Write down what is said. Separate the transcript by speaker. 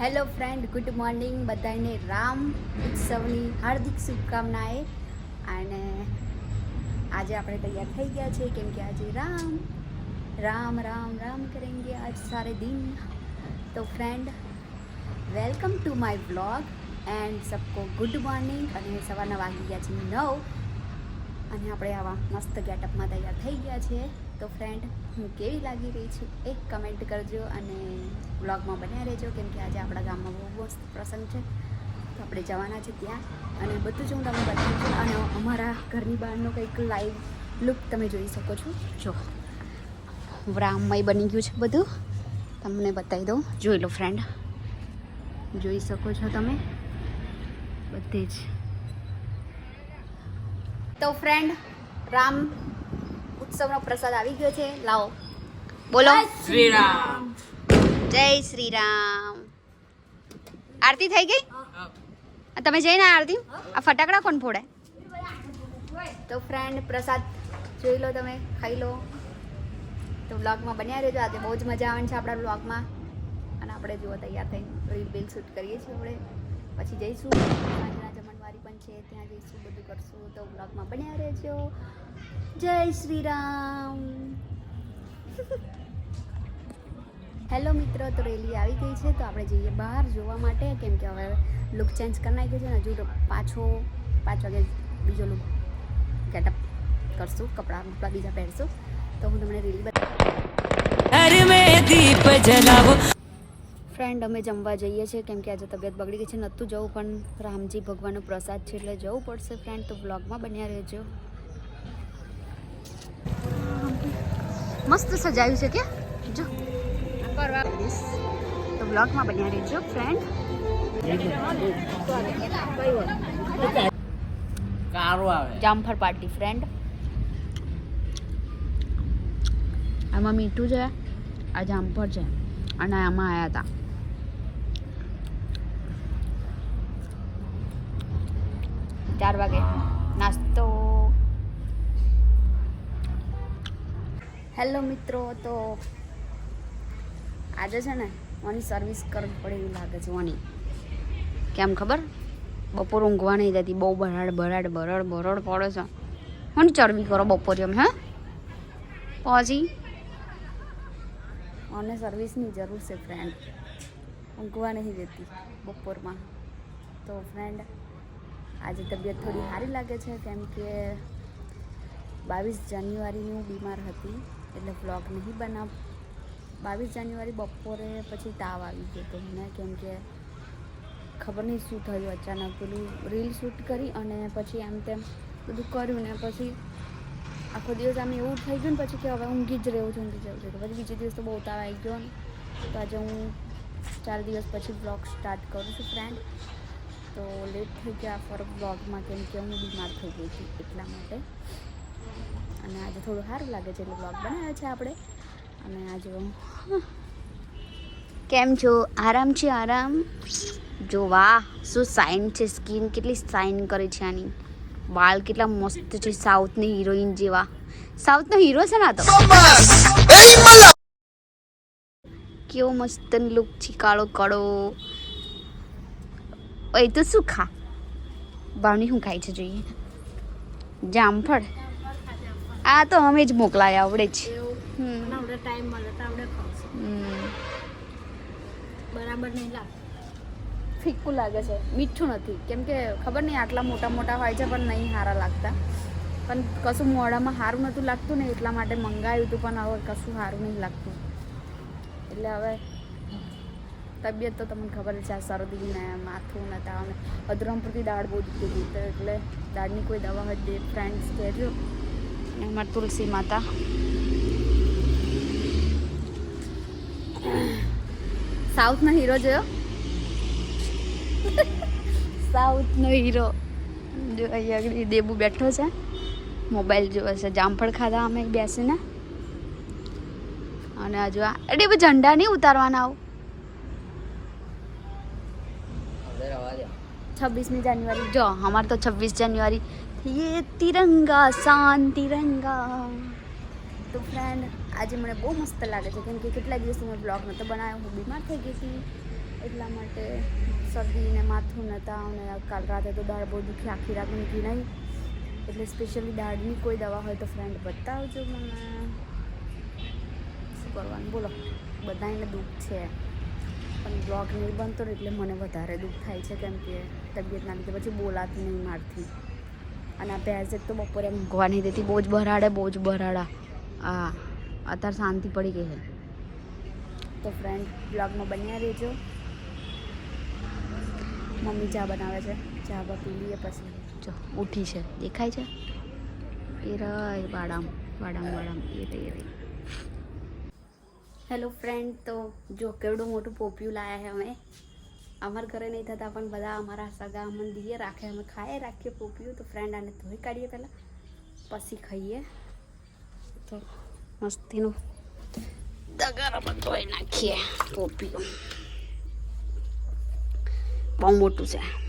Speaker 1: Hello friend good morning બધાને રામ ઉત્સવની હાર્દિક શુભકામનાએ. અને આજે આપણે તૈયાર થઈ ગયા છીએ કેમ કે આજે રામ રામ રામ રામ કરેંગે આજ સારે દિન. તો friend welcome to my blog and સબકો good morning અને સવારના વાગી ગયા છે નવ. અને આપણે આવા મસ્ત ગેટઅપમાં તૈયાર થઈ ગયા છીએ. તો ફ્રેન્ડ હું કેવી લાગી રહી છું એક કમેન્ટ કરજો અને વ્લોગમાં બન્યા રહેજો, કેમ કે આજે આપણા ગામમાં બહુ મસ્ત પ્રસંગ છે. તો આપણે જવાના છે ત્યાં. અને બધું જ હું તમને બતાવું છું. અને અમારા ઘરની બહારનો કંઈક લાઈવ લુક તમે જોઈ શકો છો. જો રામમય બની ગયું છે બધું. તમને બતાવી દઉં. જોઈ લો ફ્રેન્ડ જોઈ શકો છો તમે. બધે જ. તો ફ્રેન્ડ રામ ઉત્સવનો પ્રસાદ આવી ગયો છે. લાવો. બોલો.
Speaker 2: શ્રી રામ
Speaker 1: જય શ્રી રામ આરતી થઈ ગઈ? તમે જઈને આરતી? આ ફટાકડા કોણ ફોડે? તો ફ્રેન્ડ પ્રસાદ જોઈ લો તમે ખાઈ લો. તો બ્લોગમાં બન્યા રહેજો. આજે બહુ જ મજા આવે છે આપણા બ્લોગમાં અને આપણે જુઓ તૈયાર થઈ રીલ બિલ શૂટ કરીએ છીએ આપણે. પછી જઈશું. પણ છે, ત્યાં જઈશું, બધું કરશું, તો બ્લોગમાં બન્યા રહેજો. જય શ્રી રામ. હેલો મિત્રો, તો રેલી આવી ગઈ છે, તો આપણે જઈએ બહાર જોવા માટે. કેમ કે હવે લુક ચેન્જ કરી નાખ્યો છે ને, હજુ પાછો પાંચ વાગે બીજો લુક ગેટઅપ કરશું, કપડાં કપડાં બીજા પહેરશું. તો હું તમને રેલી
Speaker 2: બતાવું. દીપ જલાવો.
Speaker 1: ફ્રેન્ડ અમે જમવા જઈએ છીએ. કેમ કે આજે તબિયત બગડી ગઈ છે. નહોતું જવું પણ રામજી ભગવાનનો પ્રસાદ છે એટલે જવું પડશે ફ્રેન્ડ તો બ્લોગમાં બન્યા રહેજો. મસ્ત સજાયું છે કે જો. તો બ્લોગમાં બન્યા રહેજો ફ્રેન્ડ જામફળ પાર્ટી ફ્રેન્ડ આમાં મીઠું છે આ જામફળ છે અને આમાં આવ્યા હતા. ચાર વાગે. નાસ્તો. હેલો મિત્રો તો આજે છે ને ઓની સર્વિસ કરવી પડે એવું લાગે છે ઓની. કેમ ખબર? બપોર ઊંઘવા નહીં જતી બહુ બરાડ બરાડ બરડ બરડ પડે છે. હું ચરબી કરો બપોરે એમ હે? પછી? મને સર્વિસની જરૂર છે ફ્રેન્ડ ઊંઘવા નહીં જતી બપોરમાં. તો ફ્રેન્ડ આજે તબિયત થોડી સારી લાગે છે, કેમ કે બાવીસ જાન્યુઆરીની હું બીમાર હતી, એટલે વ્લોગ નહીં બનાવ, બાવીસ જાન્યુઆરી બપોરે પછી તાવ આવી ગયો તો મને, કેમ કે ખબર નહીં શું થયું, અચાનક પેલું રીલ શૂટ કરી અને પછી એમ તેમ બધું કર્યું ને પછી આખો દિવસ આમ એવું થઈ ગયું ને પછી કે હવે ઊંઘી જ રહેવું છું, ઊંઘી જ રહેવું છે, પછી બીજે દિવસ તો બહુ તાવ આવી ગયો ને. તો આજે હું ચાર દિવસ પછી બ્લોગ સ્ટાર્ટ કરું છું ફ્રેન્ડ તો લેટ થઈ ગયા ફોર બ્લોગમાં કેમ કે હું બીમાર થઈ ગઈ હતી એટલા માટે. અને આજે થોડું સારું લાગે છે એટલે બ્લોગ બનાવ્યો છે આપણે. અને આજે હું કેમ છો? આરામ છે આરામ? જો વાહ શું સાઇન છે? સ્કિન કેટલી સાઇન કરે છે આની? વાળ કેટલા મસ્ત છે સાઉથની હિરોઈન જેવા. સાઉથનો હીરો છે ને આ તો? કેવો મસ્ત લુક છે કાળો કાળો ઓય તો શું ખા? ભાવની શું ખાય છે જોઈએ? જામફળ આ તો અમે જ મોકલાય આવડે જ.
Speaker 3: બરાબર નહીં લાગે.
Speaker 1: ફીક્કું લાગે છે. મીઠું નથી. કેમ કે ખબર નહીં આટલા મોટા મોટા હોય છે પણ નહીં સારા લાગતા. પણ કશું મોઢામાં સારું નહોતું લાગતું ને એટલા માટે મંગાવ્યું હતું પણ હવે કશું સારું નહીં લાગતું. એટલે હવે તબિયત તો તમને ખબર છે, આ શરદી ને માથું ને તાવ ને અધરમપુરથી દાળ બહુ દીધી હતી એટલે દાળની કોઈ દવા દે ફ્રેન્ડ્સ કહેજો અને તુલસી માતા. સાઉથનો હીરો જોયો? સાઉથનો હીરો. જો અહીંયા આગળ દેબુ બેઠો છે. મોબાઈલ જોવે છે. જામફળ ખાધા અમે બેસીને. અને હજુ આ એ ઝંડા નહીં ઉતારવાના આવું? છવ્વીસમી જાન્યુઆરી જો અમારે તો છવ્વીસ જાન્યુઆરી ये तिरंगा शान तिरंगा તો ફ્રેન્ડ આજે મને બહુ મસ્ત લાગે છે કેમ કે કેટલા દિવસથી મેં બ્લોગ નહોતો બનાવ્યો હું બીમાર થઈ ગઈ હતી એટલા માટે શરદી ને માથું ને તાવ ને કાલ રાતે તો દાળ બહુ દુખી આખી રાત ઊંઘી નહીં એટલે સ્પેશિયલી દાળની કોઈ દવા હોય તો ફ્રેન્ડ બતાવજો મને શું કરવાનું બોલો બધાને દુઃખ છે પણ બ્લોગ નહીં બનતો ને એટલે મને વધારે દુઃખ થાય છે કેમ કે તબિયતના લીધે પછી બોલાતી નહીં મારથી. અને આ ભેંસ તો બપોરે મૂકવા નહીં દેતી, બહુ જ બરાડે, બહુ જ બરાડા. હા અત્યારે શાંતિ પડી ગઈ છે. તો ફ્રેન્ડ બ્લોગમાં બન્યા રહેજો. મમ્મી ચા બનાવે છે, ચા બા પી લઈએ પછી. જો, ઉઠી છે. દેખાય છે? એ રહી, વાડામ વાડામ વાડામ. એ રહી રહી. હેલો ફ્રેન્ડ તો જો કેવડું મોટું પોપિયું લાયા છે અમે. અમારા ઘરે નહીં થતા, પણ બધા અમારા સગા અમને દીએ, રાખે અમે ખાઈએ, રાખીએ પોપિયું. તો ફ્રેન્ડ આને ધોઈ કાઢીએ પહેલાં. પછી ખાઈએ. તો મસ્તીનું તગારામાં ધોઈ નાખીએ પોપિયું. બહુ મોટું છે.